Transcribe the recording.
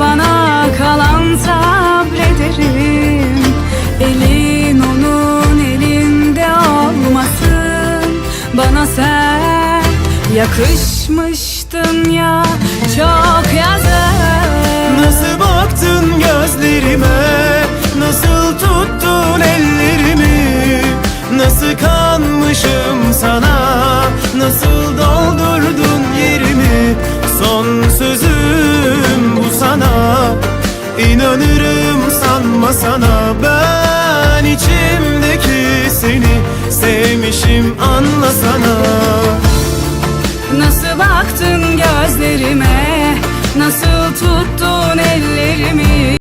bana kalan sabrederim. Elin onun elinde olmasın. Bana sen yakışmıştın ya çok yazık. Nasıl baktın gözlerime? Nasıl tuttun ellerimi? Nasıl kanmışım sana? Nasıl doldurdun yerimi? Son sana İnanırım sanma sana Ben içimdeki seni Sevmişim anlasana Nasıl baktın gözlerime Nasıl tuttun ellerimi